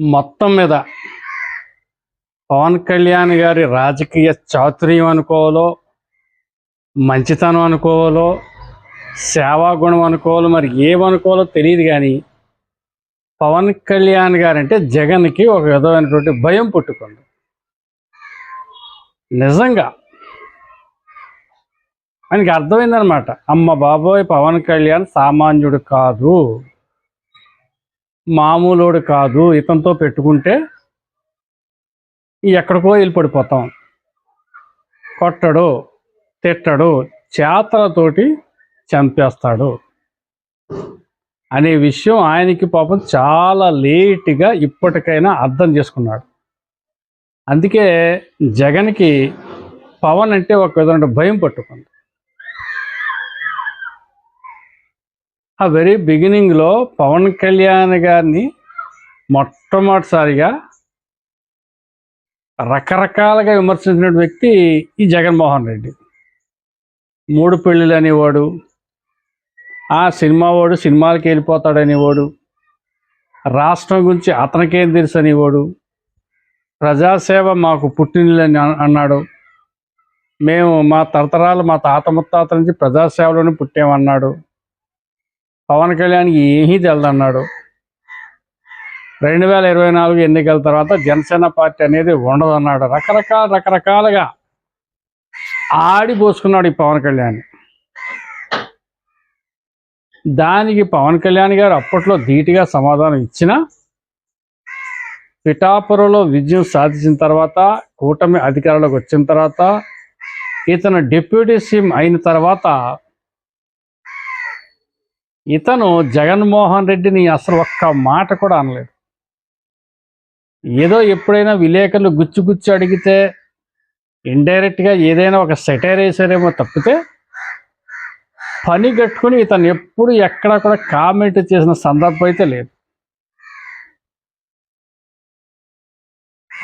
మొత్తం మీద పవన్ కళ్యాణ్ గారి రాజకీయ చాతుర్యం అనుకోవాలో మంచితనం అనుకోవాలో సేవాగుణం అనుకోవాలో మరి ఏమనుకోవాలో తెలియదు కానీ పవన్ కళ్యాణ్ గారంటే జగన్కి ఒక విధమైనటువంటి భయం పుట్టుకుంది. నిజంగా ఆయనకి అర్థమైందనమాట అమ్మ బాబోయ్ పవన్ కళ్యాణ్ సామాన్యుడు కాదు. మామూలుడు కాదు ఇతనితో పెట్టుకుంటే ఎక్కడికో వెళ్ళి పడిపోతాం కొట్టడు తిట్టడు చేతలతోటి చంపేస్తాడు అనే విషయం ఆయనకి పాపం చాలా లేటుగా ఇప్పటికైనా అర్థం చేసుకున్నాడు. అందుకే జగన్కి పవన్ అంటే ఒక విధంగా భయం పట్టుకుంది. ఆ వెరీ బిగినింగ్లో పవన్ కళ్యాణ్ గారిని మొట్టమొదటిసారిగా రకరకాలుగా విమర్శించిన వ్యక్తి ఈ జగన్మోహన్ రెడ్డి. మూడు పెళ్ళిళ్ళు అనేవాడు ఆ సినిమా వాడు సినిమాలకి వెళ్ళిపోతాడనేవాడు రాష్ట్రం గురించి అతనికేం తెలుసు అనేవాడు ప్రజాసేవ మాకు పుట్టినని అన్నాడు మేము మా తరతరాలు మా తాత ముత్తాతల నుంచి ప్రజాసేవలోనే పుట్టామన్నాడు పవన్ కళ్యాణ్కి ఏమీ తెలదన్నాడు. రెండు వేల ఇరవై నాలుగు ఎన్నికల తర్వాత జనసేన పార్టీ అనేది ఉండదన్నాడు. రకరకాల రకరకాలుగా ఆడిపోసుకున్నాడు ఈ పవన్ కళ్యాణ్. దానికి పవన్ కళ్యాణ్ గారు అప్పట్లో ధీటుగా సమాధానం ఇచ్చిన పిఠాపురంలో విజయం సాధించిన తర్వాత కూటమి అధికారంలోకి వచ్చిన తర్వాత ఇతను డిప్యూటీ సీఎం అయిన తర్వాత ఇతను జగన్మోహన్ రెడ్డిని అసలు ఒక్క మాట కూడా అనలేదు. ఏదో ఎప్పుడైనా విలేకరులు గుచ్చి గుచ్చి అడిగితే ఇండైరెక్ట్గా ఏదైనా ఒక సెటైర్ వేసారేమో తప్పితే పని కట్టుకుని ఇతను ఎప్పుడు ఎక్కడ కూడా కామెంట్ చేసిన సందర్భం అయితే లేదు.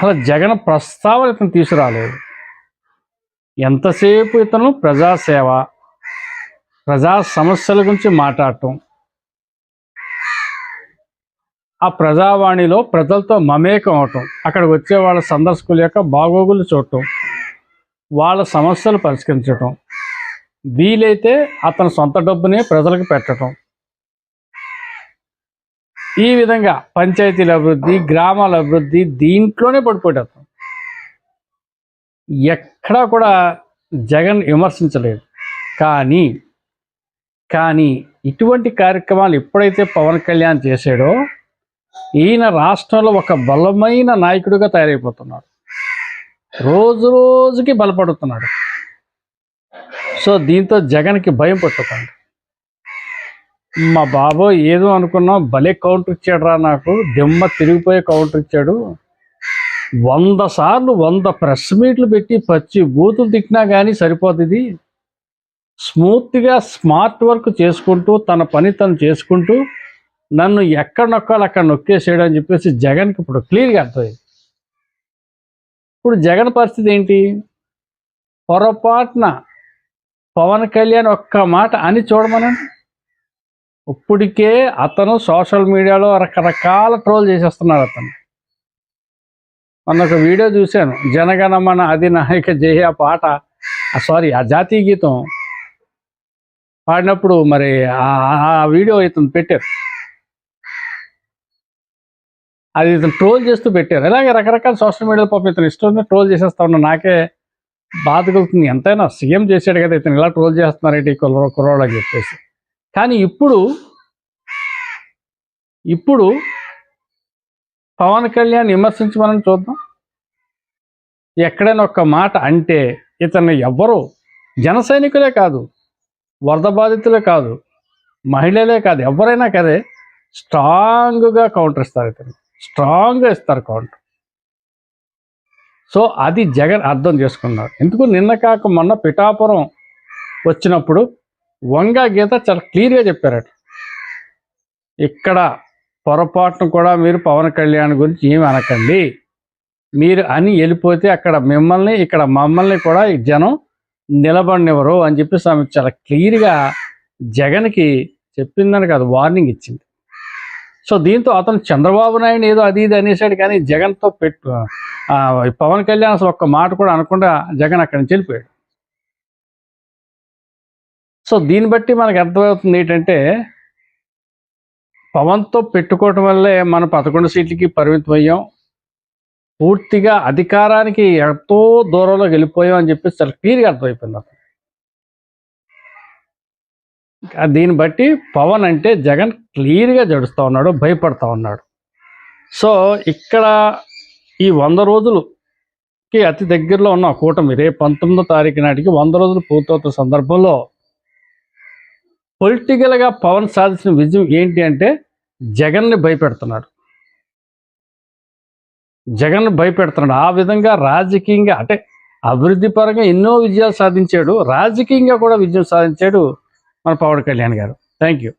అలా జగన్ ప్రస్తావన ఇతను తీసుకురాలేదు. ఎంతసేపు ఇతను ప్రజాసేవ ప్రజా సమస్యల గురించి మాట్లాడటం. ఆ ప్రజావాణిలో ప్రజలతో మమేకం అవటం. అక్కడికి వచ్చే వాళ్ళ సందర్శకుల యొక్క బాగోగులు చూడటం. వాళ్ళ సమస్యలు పరిష్కరించటం. వీలైతే అతని సొంత డబ్బునే ప్రజలకు పెట్టడం ఈ విధంగా పంచాయతీల అభివృద్ధి గ్రామాల అభివృద్ధి దీంట్లోనే పడిపోయేటం ఎక్కడా కూడా జగన్ విమర్శించలేదు. కానీ కానీ ఇటువంటి కార్యక్రమాలు ఎప్పుడైతే పవన్ కళ్యాణ్ చేశాడో ఈయన రాష్ట్రంలో ఒక బలమైన నాయకుడిగా తయారైపోతున్నాడు. రోజు రోజుకి బలపడుతున్నాడు. సో దీంతో జగన్కి భయం పట్టుకుంది. మా బాబోయ్ ఏదో అనుకున్నాం భలే కౌంటర్ ఇచ్చాడు రా నాకు దిమ్మ తిరిగిపోయే కౌంటర్ ఇచ్చాడు. వంద సార్లు వంద ప్రెస్ మీట్లు పెట్టి పచ్చి బూతులు తిట్టినా కానీ సరిపోతుంది. స్మూత్గా స్మార్ట్ వర్క్ చేసుకుంటూ తన పని తను చేసుకుంటూ నన్ను ఎక్కడ నొక్కాలి అక్కడ నొక్కేసేయడం అని చెప్పేసి జగన్కి ఇప్పుడు క్లియర్గా అర్థమైంది. ఇప్పుడు జగన్ పరిస్థితి ఏంటి? పొరపాటున పవన్ కళ్యాణ్ ఒక్క మాట అని చూడమనండి. ఇప్పటికే అతను సోషల్ మీడియాలో రకరకాల ట్రోల్ చేసేస్తున్నాడు అతను. మొన్న ఒక వీడియో చూశాను. జనగణమన అధినాయక జయ పాట. సారీ ఆ జాతీయ గీతం. పాడినప్పుడు మరి ఆ- వీడియో ఇతను పెట్టారు. అది ఇతను ట్రోల్ చేస్తూ పెట్టారు. ఇలాగే రకరకాల సోషల్ మీడియాలో పాపం ఇతను ఇష్టం ట్రోల్ చేసేస్తా ఉన్నా. నాకే బాధ కలుగుతుంది. ఎంతైనా సీఎం చేశాడు కదా ఇతను ఇలా ట్రోల్ చేస్తున్నారేంటి కుర్రో కుర్రోడు అని చెప్పేసి. కానీ ఇప్పుడు ఇప్పుడు పవన్ కళ్యాణ్ విమర్శించమని చూద్దాం. ఎక్కడైనా ఒక్క మాట అంటే ఇతన్ని ఎవ్వరు జన సైనికులే కాదు. వరద బాధితులే కాదు మహిళలే కాదు ఎవరైనా కదే స్ట్రాంగ్గా కౌంటర్ ఇస్తారు ఇతను స్ట్రాంగ్గా ఇస్తారు కౌంటర్. సో అది జగన్ అర్థం చేసుకున్నారు. ఎందుకు నిన్న కాక మొన్న పిఠాపురం వచ్చినప్పుడు వంగ గీత చాలా క్లియర్గా చెప్పారట. ఇక్కడ పొరపాటును కూడా మీరు పవన్ కళ్యాణ్ గురించి ఏమి అనకండి. మీరు అని వెళ్ళిపోతే అక్కడ మిమ్మల్ని ఇక్కడ మమ్మల్ని కూడా జనం నిలబడినెవరు అని చెప్పేసి ఆమె చాలా క్లియర్గా జగన్కి చెప్పిందని కాదు వార్నింగ్ ఇచ్చింది. సో దీంతో అతను చంద్రబాబు నాయుడు ఏదో అది ఇది అనేసాడు కానీ జగన్తో పెట్టు పవన్ కళ్యాణ్ అసలు ఒక్క మాట కూడా అనకుండా జగన్ అక్కడి నుంచి వెళ్ళిపోయాడు. సో దీన్ని బట్టి మనకు అర్థమవుతుంది ఏంటంటే పవన్తో పెట్టుకోవటం వల్లే మన పదకొండు సీట్లకి పరిమితం అయ్యాం పూర్తిగా అధికారానికి ఎంతో దూరంలోకి వెళ్ళిపోయాం అని చెప్పి చాలా క్లియర్గా అర్థమైపోయింది అతను. దీన్ని బట్టి పవన్ అంటే జగన్ క్లియర్గా జడుస్తూ ఉన్నాడు భయపడతా ఉన్నాడు. సో ఇక్కడ ఈ వంద రోజులుకి అతి దగ్గరలో ఉన్న కూటమి రేపు పంతొమ్మిదో తారీఖు నాటికి వంద రోజులు పూర్తవుతున్న సందర్భంలో పొలిటికల్గా పవన్ సాధించిన విజయం ఏంటి అంటే జగన్ని భయపెడుతున్నాడు. జగన్ భయపెడుతున్నాడు. ఆ విధంగా రాజకీయంగా అంటే అభివృద్ధి పరంగా ఎన్నో విజయాలు సాధించాడు. రాజకీయంగా కూడా విజయం సాధించాడు మన పవన్ కళ్యాణ్ గారు. Thank you